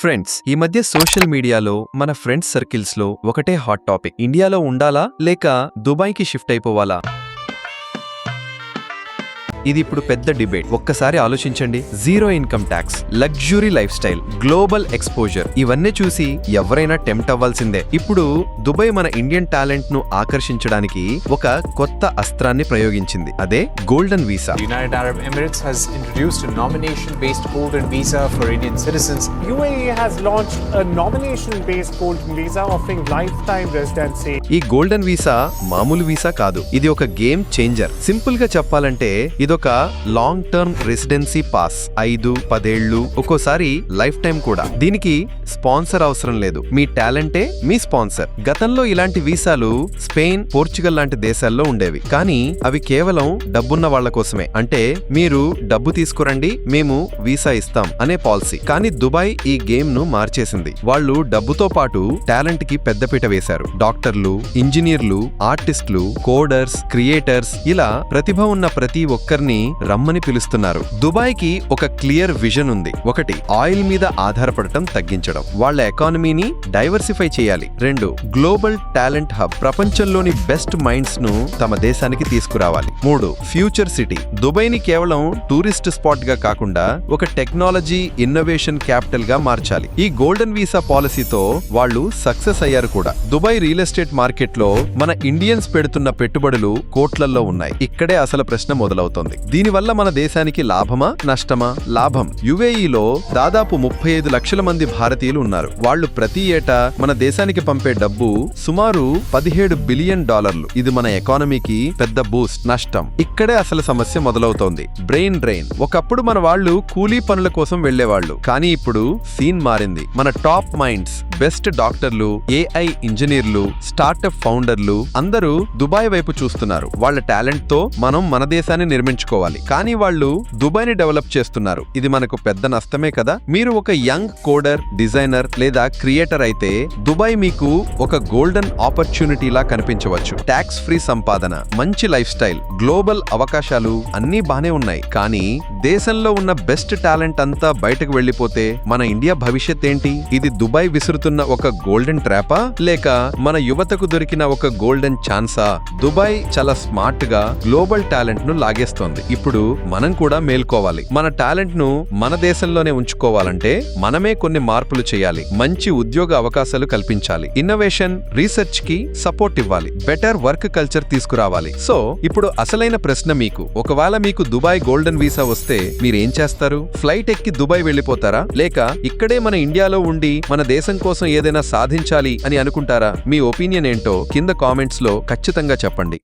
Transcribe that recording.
Friends ఈ మధ్య social మీడియాలో మన ఫ్రెండ్స్ సర్కిల్స్లో ఒకటే హాట్ టాపిక్. ఇండియాలో ఉండాలా లేక దుబాయ్కి షిఫ్ట్ అయిపోవాలా? ఇది ఇప్పుడు పెద్ద డిబేట్. ఒక్కసారి ఆలోచించండి. Zero income tax luxury lifestyle global exposure ఇవన్నీ చూసి ఎవరైనా టెంప్ట్ అవ్వాల్సిందే. ఇప్పుడు దుబాయ్ మన ఇండియన్ టాలెంట్ను ఆకర్షించడానికి ఒక కొత్త అస్త్రాన్ని ప్రయోగించింది. అదే golden visa. United Arab Emirates has introduced a nomination based golden visa for Indian citizens. UAE has launched a nomination-based golden visa offering lifetime residency. ఈ గోల్డెన్ వీసా మామూలు వీసా కాదు. ఇది ఒక గేమ్ చేంజర్. సింపుల్గా చెప్పాలంటే ఇదొక లాంగ్ టర్మ్ రెసిడెన్సీ పాస్. ఐదు పదేళ్ళు ఒక్కోసారి లైఫ్ టైం కూడా. దీనికి స్పాన్సర్ అవసరం లేదు. మీ టాలెంటే మీ స్పాన్సర్. గతంలో ఇలాంటి వీసాలు స్పెయిన్ పోర్చుగల్ లాంటి దేశాల్లో ఉండేవి. కానీ అవి కేవలం డబ్బున్న వాళ్ళ కోసమే. అంటే మీరు డబ్బు తీసుకురండి మేము వీసా ఇస్తాం అనే పాలసీ. కానీ దుబాయ్ ఈ గేమ్ను మార్చేసింది. వాళ్ళు డబ్బుతో పాటు టాలెంట్కి పెద్దపీట వేశారు. డాక్టర్లు ఇంజనీర్లు ఆర్టిస్టులు కోడర్స్ క్రియేటర్స్ ఇలా ప్రతిభ ఉన్న ప్రతి ఒక్కరిని రమ్మని పిలుస్తున్నారు. దుబాయ్కి ఒక క్లియర్ విజన్ ఉంది. ఒకటి ఆయిల్ మీద ఆధారపడటం తగ్గించడం. వాళ్ళ ఎకానమీని డైవర్సిఫై చేయాలి. రెండు గ్లోబల్ టాలెంట్ హబ్ ప్రపంచంలోని బెస్ట్ మైండ్స్ను తమ దేశానికి తీసుకురావాలి. మూడు ఫ్యూచర్ సిటీ. దుబాయ్ని కేవలం టూరిస్ట్ స్పాట్గా కాకుండా ఒక టెక్నాలజీ ఇన్నోవేషన్ క్యాపిటల్గా మార్చాలి. ఈ గోల్డెన్ వీసా పాలసీతో వాళ్ళు సక్సెస్ అయ్యారు కూడా. దుబాయ్ రియల్ ఎస్టేట్ మార్కెట్లో మన ఇండియన్స్ పెడుతున్న పెట్టుబడులు కోట్లల్లో ఉన్నాయి. ఇక్కడే అసలు ప్రశ్న మొదలవుతోంది. దీనివల్ల మన దేశానికి లాభమా నష్టమా? లాభం. యుఏఈలో దాదాపు ముప్పై ఐదు లక్షల మంది భారతీయులు ఉన్నారు. వాళ్ళు ప్రతి ఏటా మన దేశానికి పంపే డబ్బు సుమారు పదిహేడు బిలియన్ డాలర్లు. ఇది మన ఎకానమీకి పెద్ద బూస్ట్ నష్టం. ఇక్కడే అసలు సమస్య మొదలవుతోంది. Brain drain. ఒకప్పుడు మన వాళ్ళు కూలీ పనుల కోసం వెళ్ళేవాళ్ళు కానీ ఇప్పుడు సీన్ మారింది. మన టాప్ మైండ్స్ బెస్ట్ డాక్టర్లు ఏఐ ఇంజనీర్లు స్టార్టప్ ఫౌండర్లు అందరూ దుబాయ్ వైపు చూస్తున్నారు. వాళ్ళ టాలెంట్తో మనం మన దేశాన్ని నిర్మించుకోవాలి కానీ వాళ్ళు దుబాయ్ని డెవలప్ చేస్తున్నారు. ఇది మనకు పెద్ద నష్టమే కదా? మీరు ఒక యంగ్ కోడర్ డిజైనర్ లేదా క్రియేటర్ అయితే దుబాయ్ మీకు ఒక గోల్డెన్ ఆపర్చునిటీ లా కనిపించవచ్చు. ట్యాక్స్ ఫ్రీ సంపాదన మంచి లైఫ్ స్టైల్ గ్లోబల్ అవకాశాలు అన్నీ బానే ఉన్నాయి. కానీ దేశంలో ఉన్న బెస్ట్ టాలెంట్ అంతా బయటకు వెళ్ళిపోతే మన ఇండియా భవిష్యత్ ఏంటి? ఇది దుబాయ్ విసురుతున్న ఒక గోల్డెన్ ట్రాపా? లేక మన యువతకు దొరికిన ఒక గోల్డెన్ ఛాన్సా? దుబాయ్ చాలా స్మార్ట్గా గ్లోబల్ టాలెంట్ను లాగేస్తోంది. ఇప్పుడు మనం కూడా మేల్కోవాలి. మన టాలెంట్ను మన దేశంలోనే ఉంచుకోవాలంటే మనమే కొన్ని మార్పులు చేయాలి. మంచి ఉద్యోగ అవకాశాలు కల్పించాలి. ఇన్నోవేషన్ రీసెర్చ్కి సపోర్ట్ ఇవ్వాలి. బెటర్ వర్క్ కల్చర్ తీసుకురావాలి. సో ఇప్పుడు అసలైన ప్రశ్న మీకు. ఒకవేళ మీకు దుబాయ్ గోల్డెన్ వీసా వస్తే మీరేం చేస్తారు? ఫ్లైట్ ఎక్కి దుబాయ్ వెళ్ళిపోతారా? లేక ఇక్కడే మన ఇండియాలో ఉండి మన దేశం కోసం ఏదైనా సాధించాలి అని అనుకుంటారా? మీ ఒపీనియన్ ఏంటో కింద కామెంట్స్లో ఖచ్చితంగా చెప్పండి.